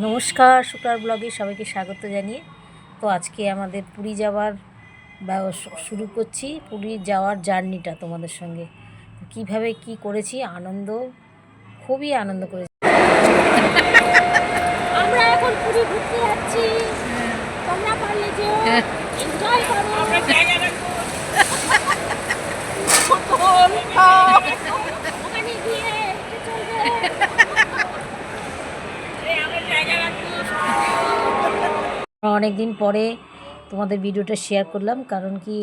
নমস্কার শুক্লার ব্লগে সবাইকে স্বাগত জানিয়ে। তো আজকে আমাদের পুরী যাওয়ার শুরু করছি পুরী যাওয়ার জার্নিটা তোমাদের সঙ্গে। কীভাবে কি করেছি আনন্দ খুবই আনন্দ করেছি। আমরা এখন পুরী ঘুরতে যাচ্ছি। তোমরা পারলে যে এনজয় করো। ওখানে গিয়ে চলবে। অনেক দিন পরে তোমাদের ভিডিওটা শেয়ার করলাম, কারণ কি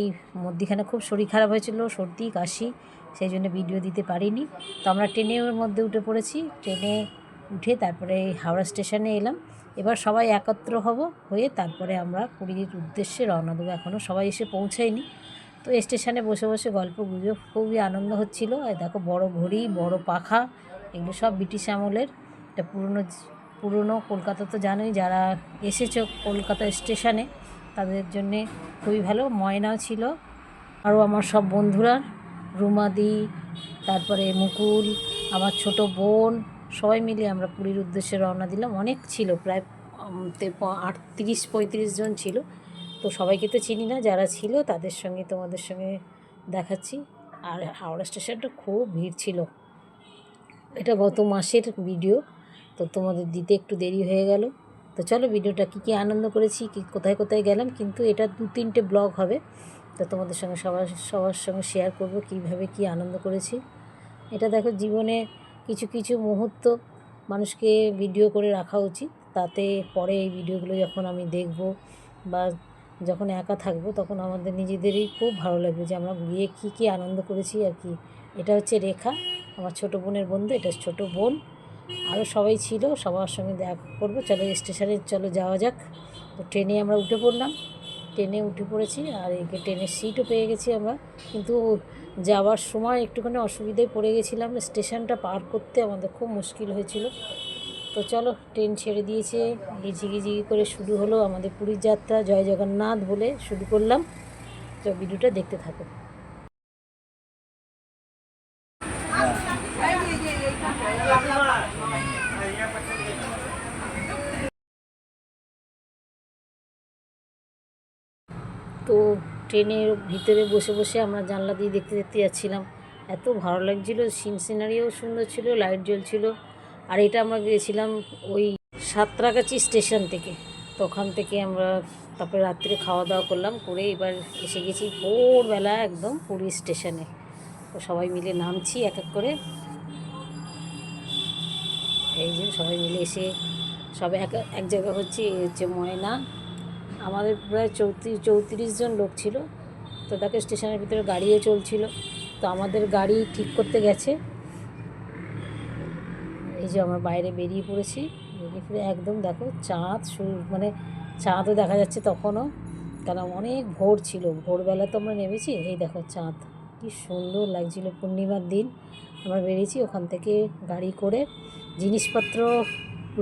মধ্যিখানে খুব শরীর খারাপ হয়েছিল, সর্দি, কাশি, সেই জন্য ভিডিও দিতে পারিনি। তো আমরা ট্রেনের মধ্যে উঠে পড়েছি, ট্রেনে উঠে তারপরে হাওড়া স্টেশনে এলাম। এবার সবাই একত্র হব হয়ে তারপরে আমরা পুরীর উদ্দেশ্যে রওনা দেবো। এখনও সবাই এসে পৌঁছায়নি তো স্টেশনে বসে বসে গল্প গুজব খুবই আনন্দ হচ্ছিল। দেখো বড় ঘড়ি, বড় পাখা, এগুলো সব ব্রিটিশ আমলের। একটা পুরনো পুরনো কলকাতা তো জানোই, যারা এসেছ কলকাতা স্টেশনে, তাদের জন্যে খুবই ভালো। ময়নাও ছিল, আরও আমার সব বন্ধুরা, রুমাদি, তারপরে মুকুল, আমার ছোট বোন, সবাই মিলে আমরা পুরীর উদ্দেশ্যে রওনা দিলাম। অনেক ছিল, প্রায় আটত্রিশ পঁয়ত্রিশ জন ছিল। তো সবাইকে তো চিনি না, যারা ছিল তাদের সঙ্গে, তোমাদের সঙ্গে দেখাচ্ছি। আর হাওড়া স্টেশনটা খুব ভিড় ছিল। এটা গত মাসের ভিডিও। তো তোমাদের দিতে একটু দেরি হয়ে গেল। তো চলো ভিডিওটা কী কী আনন্দ করেছি, কি কোথায় কোথায় গেলাম, কিন্তু এটা দু তিনটে ব্লগ হবে। তো তোমাদের সঙ্গে সবার সবার সঙ্গে শেয়ার করব কীভাবে কি আনন্দ করেছি। এটা দেখো জীবনে কিছু কিছু মুহূর্ত মানুষকে ভিডিও করে রাখা উচিত। তাতে পরে এই ভিডিওগুলো যখন আমি দেখব বা যখন একা থাকব, তখন আমাদের নিজেদেরই খুব ভালো লাগবে যে আমরা গিয়ে কী কী আনন্দ করেছি আর কি। এটা হচ্ছে রেখা, আমার ছোটো বোনের বন্ধু, এটা ছোটো বোন। আরও সবাই ছিল, সবার সঙ্গে দেখা করব। চলো স্টেশনে, চলো যাওয়া যাক। তো ট্রেনে আমরা উঠে পড়লাম। ট্রেনে উঠে পড়েছি আর একে ট্রেনের সিটও পেয়ে গেছি আমরা। কিন্তু যাওয়ার সময় একটুখানি অসুবিধায় পড়ে গেছিলাম। স্টেশনটা পার করতে আমাদের খুব মুশকিল হয়েছিল। তো চলো, ট্রেন ছেড়ে দিয়েছে। ঝিগি করে শুরু হলো আমাদের পুরীর যাত্রা। জয় জগন্নাথ বলে শুরু করলাম। তো ভিডিওটা দেখতে থাকো। তো ট্রেনের ভিতরে বসে বসে আমরা জানলা দিয়ে দেখতে দেখতে যাচ্ছিলাম। এত ভালো লাগছিল, সিন সিনারিও সুন্দর ছিল, লাইট জ্বলছিল। আর এটা আমরা গিয়েছিলাম ওই সাঁতরাগাছি স্টেশন থেকে। তো ওখান থেকে আমরা তারপরে রাত্রে খাওয়া দাওয়া করলাম, করে এবার এসে গেছি ভোরবেলা একদম পুরী স্টেশনে। তো সবাই মিলে নামছি এক এক করে। এই যে সবাই মিলে এসে সবাই এক এক জায়গা হচ্ছে হচ্ছে ময়না। আমাদের প্রায় চৌত্রিশ চৌত্রিশ জন লোক ছিল। তো তাকে স্টেশনের ভিতরে গাড়িও চলছিল। তো আমাদের গাড়ি ঠিক করতে গেছে। এই যে আমরা বাইরে বেরিয়ে পড়েছি। বেরিয়ে পড়ে একদম দেখো, চাঁদ মানে চাঁদও দেখা যাচ্ছে তখনও। কারণ অনেক ভোর ছিল। ভোরবেলা তো আমরা নেমেছি। এই দেখো চাঁদ। কি সুন্দর লাগছিল পূর্ণিমার দিন। আমরা বেরিয়েছি ওখান থেকে গাড়ি করে। জিনিসপত্র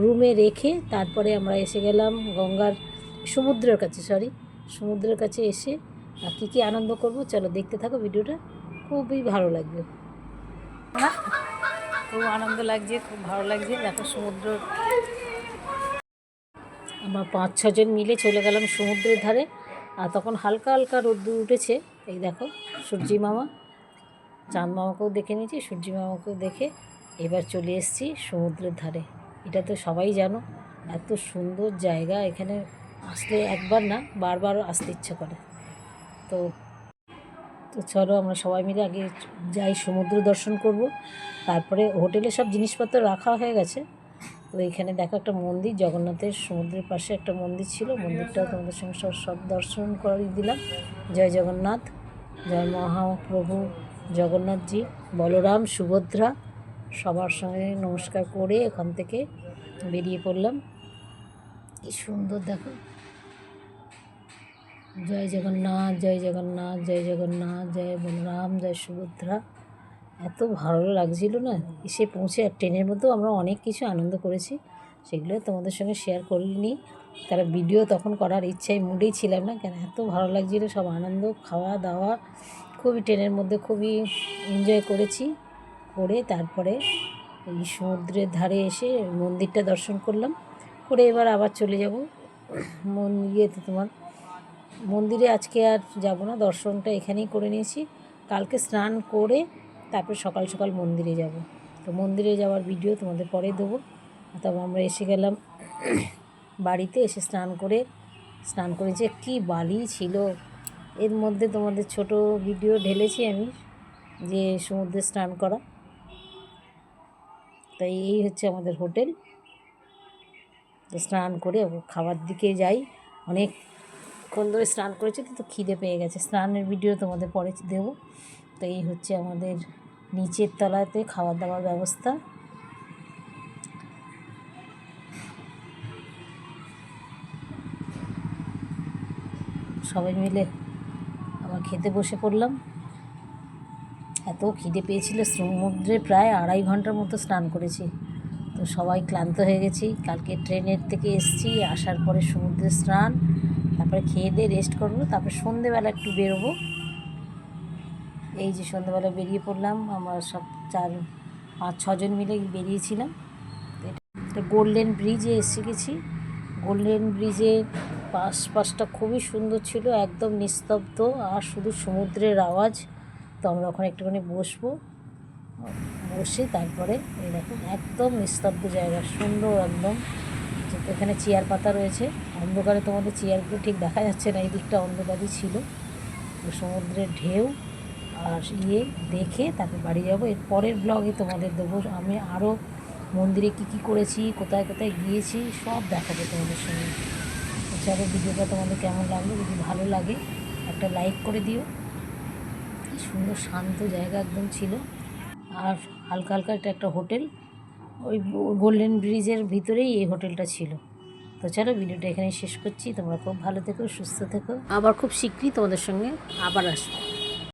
রুমে রেখে তারপরে আমরা এসে গেলাম গঙ্গার সমুদ্রের কাছে সরি সমুদ্রের কাছে এসে আর কী কী আনন্দ করব চলো দেখতে থাকো ভিডিওটা খুবই ভালো লাগবে। খুব আনন্দ লাগছে খুব ভালো লাগছে দেখো সমুদ্র। আমরা পাঁচ ছজন মিলে চলে গেলাম সমুদ্রের ধারে আর তখন হালকা হালকা রোদ্দুর উঠেছে। এই দেখো সূর্যি মামা চাঁদ মামাকেও দেখে নিয়েছি সূর্যি মামাকেও দেখে এবার চলে এসেছি সমুদ্রের ধারে। এটা তো সবাই জানো, এত সুন্দর জায়গা, এখানে আসলে একবার না বারবার আসতে ইচ্ছে করে। তো তো চলো আমরা সবাই মিলে আগে যাই সমুদ্র দর্শন করব। তারপরে হোটেলে সব জিনিসপত্র রাখা হয়ে গেছে। তো এখানে দেখো একটা মন্দির, জগন্নাথের সমুদ্রের পাশে একটা মন্দির ছিল। মন্দিরটাও তোমাদের সঙ্গে সব সব দর্শন করিয়ে দিলাম। জয় জগন্নাথ, জয় মহাপ্রভু, জগন্নাথজি, বলরাম, সুভদ্রা সবার সঙ্গে নমস্কার করে এখান থেকে বেরিয়ে পড়লাম। কি সুন্দর দেখো। জয় জগন্নাথ জয় জগন্নাথ জয় জগন্নাথ, জয় বলরাম, জয় সুভদ্রা। এত ভালো লাগছিল না? এসে পৌঁছে আর ট্রেনের মধ্যেও আমরা অনেক কিছু আনন্দ করেছি। সেগুলো তোমাদের সঙ্গে শেয়ার করিনি। তারা ভিডিও তখন করার ইচ্ছায় মুডেই ছিলাম না। কেন এত ভালো লাগছিল, সব আনন্দ খাওয়া দাওয়া খুবই ট্রেনের মধ্যে খুবই এনজয় করেছি। করে তারপরে এই সমুদ্রের ধারে এসে মন্দিরটা দর্শন করলাম। করে এবার আবার চলে যাব। মন ইয়েতে তোমার, মন্দিরে আজকে আর যাব না, দর্শনটা এখানেই করে নিয়েছি। কালকে স্নান করে তারপর সকাল সকাল মন্দিরে যাব। তো মন্দিরে যাওয়ার ভিডিও তোমাদের পরে দেবো। তবে আমরা এসে গেলাম বাড়িতে, এসে স্নান করে স্নান করে যে কী বালি ছিল। এর মধ্যে তোমাদের ছোট ভিডিও ঢেলেছি আমি যে সমুদ্রে স্নান করা। তাই এই হচ্ছে আমাদের হোটেল। স্নান করে খাবার দিকে যাই। অনেকক্ষণ ধরে স্নান করেছি তো খিদে পেয়ে গেছে। স্নানের ভিডিও তোমাদের পরে দেবো। তো এই হচ্ছে আমাদের নিচের তলাতে খাওয়া দাওয়ার ব্যবস্থা। সবাই মিলে আবার খেতে বসে পড়লাম। এত খিদে পেয়েছিল, সমুদ্রে প্রায় আড়াই ঘণ্টার মতো স্নান করেছি। তো সবাই ক্লান্ত হয়ে গেছি। কালকে ট্রেনের থেকে এসছি, আসার পরে সমুদ্রে স্নান, তারপরে খেয়ে দিয়ে রেস্ট করব, তারপরে সন্ধেবেলা একটু বেরোবো। এই যে সন্ধেবেলা বেরিয়ে পড়লাম, আমরা সব চার, পাঁচ, ছজন মিলে বেরিয়েছিলাম। তো গোল্ডেন ব্রিজে এসে গেছি। গোল্ডেন ব্রিজের পাশ পাশটা খুবই সুন্দর ছিল, একদম নিস্তব্ধ, আর শুধু সমুদ্রের আওয়াজ। তো আমরা ওখানে একটুখানি বসবো। বসে তারপরে এই দেখুন একদম নিস্তব্ধ জায়গা, সুন্দর একদম। এখানে চেয়ার পাতা রয়েছে। অন্ধকারে তোমাদের চেয়ারগুলো ঠিক দেখা যাচ্ছে না, এই দিকটা অন্ধকারই ছিল। সমুদ্রের ঢেউ আর ইয়ে দেখে তারপর বাড়ি যাব। এর পরের ব্লগে তোমাদের দেবো। আমি আরও মন্দিরে কী কী করেছি, কোথায় কোথায় গিয়েছি, সব দেখাবো তোমাদের সঙ্গে। চলো, ভিডিওটা তোমাদের কেমন লাগল? যদি ভালো লাগে, একটা লাইক করে দিও। সুন্দর শান্ত জায়গা একদম ছিল। আর হালকা হালকা একটা একটা হোটেল। ওই গোল্ডেন ব্রিজের ভিতরেই এই হোটেলটা ছিল। তো চলো ভিডিওটা এখানে শেষ করছি। তোমরা খুব ভালো থেকো, সুস্থ থেকো। আবার খুব শীঘ্রই তোমাদের সঙ্গে আবার আসব।